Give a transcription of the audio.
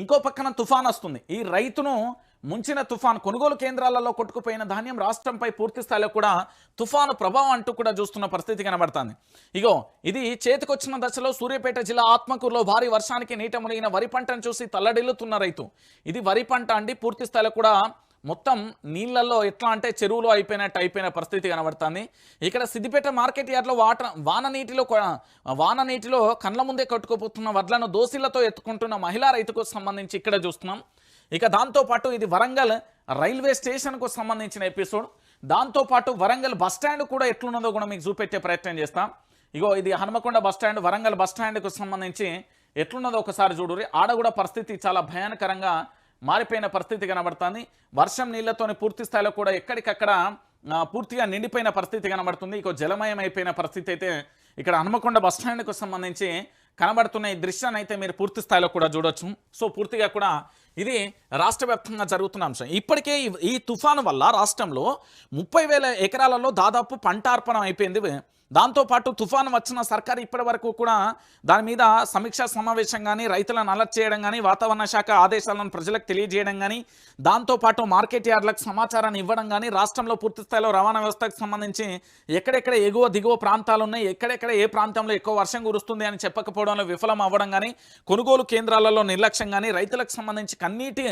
ఇంకో పక్కన తుఫాన్ వస్తుంది. ఈ రైతును ముంచిన తుఫాన్ కొనుగోలు కేంద్రాలలో కొట్టుకుపోయిన ధాన్యం రాష్ట్రంపై పూర్తి స్థాయిలో కూడా తుఫాను ప్రభావం అంటూ కూడా చూస్తున్న పరిస్థితి కనబడుతుంది. ఇగో ఇది చేతికొచ్చిన దశలో సూర్యాపేట జిల్లా ఆత్మకూరులో భారీ వర్షానికి నీట మునిగిన వరి పంటను చూసి తల్లడిల్లుతున్న రైతు. ఇది వరి పంట అండి పూర్తి స్థాయిలో కూడా మొత్తం నీళ్ళల్లో ఎట్లా అంటే చెరువులో అయిపోయినట్టు అయిపోయిన పరిస్థితి కనబడుతుంది. ఇక్కడ సిద్దిపేట మార్కెట్ యార్డ్లో వాటర్ వాన నీటిలో వాన నీటిలో కండ్ల ముందే కట్టుకుపోతున్న వడ్లను దోసిలతో ఎత్తుకుంటున్న మహిళా రైతుకు సంబంధించి ఇక్కడ చూస్తున్నాం. ఇక దాంతోపాటు ఇది వరంగల్ రైల్వే స్టేషన్కు సంబంధించిన ఎపిసోడ్. దాంతోపాటు వరంగల్ బస్ స్టాండ్ కూడా ఎట్లున్నదో కూడా మీకు చూపెట్టే ప్రయత్నం చేస్తాం. ఇగో ఇది Hanumakonda bus stand. Warangal bus స్టాండ్కు సంబంధించి ఎట్లున్నదో ఒకసారి చూడురి ఆడ కూడా పరిస్థితి చాలా భయానకరంగా మారిపోయిన పరిస్థితి కనబడుతుంది. వర్షం నీళ్ళతోని పూర్తి స్థాయిలో కూడా ఎక్కడికక్కడ పూర్తిగా నిండిపోయిన పరిస్థితి కనబడుతుంది. ఇక జలమయం అయిపోయిన పరిస్థితి అయితే ఇక్కడ హనుమకొండ బస్ స్టాండ్కు సంబంధించి కనబడుతున్న ఈ దృశ్యాన్ని అయితే మీరు పూర్తి స్థాయిలో కూడా చూడొచ్చు. సో పూర్తిగా కూడా ఇది రాష్ట్ర వ్యాప్తంగా జరుగుతున్న అంశం. ఇప్పటికే ఈ- ఈ తుఫాను వల్ల రాష్ట్రంలో ముప్పై వేల ఎకరాలలో దాదాపు పంటార్పణం అయిపోయింది. దాంతోపాటు తుఫాను వచ్చిన సర్కారు ఇప్పటి వరకు కూడా దాని మీద సమీక్షా సమావేశం కానీ రైతులను అలర్ట్ చేయడం కానీ వాతావరణ శాఖ ఆదేశాలను ప్రజలకు తెలియజేయడం కానీ దాంతోపాటు మార్కెట్ యార్డ్లకు సమాచారాన్ని ఇవ్వడం కానీ రాష్ట్రంలో పూర్తి స్థాయిలో రవాణా వ్యవస్థకు సంబంధించి ఎక్కడెక్కడ ఎగువ దిగువ ప్రాంతాలు ఉన్నాయి ఎక్కడెక్కడ ఏ ప్రాంతంలో ఎక్కువ వర్షం కురుస్తుంది అని చెప్పకపోవడంలో విఫలం అవ్వడం కానీ కొనుగోలు కేంద్రాలలో నిర్లక్ష్యం కానీ రైతులకు సంబంధించి కన్నీటి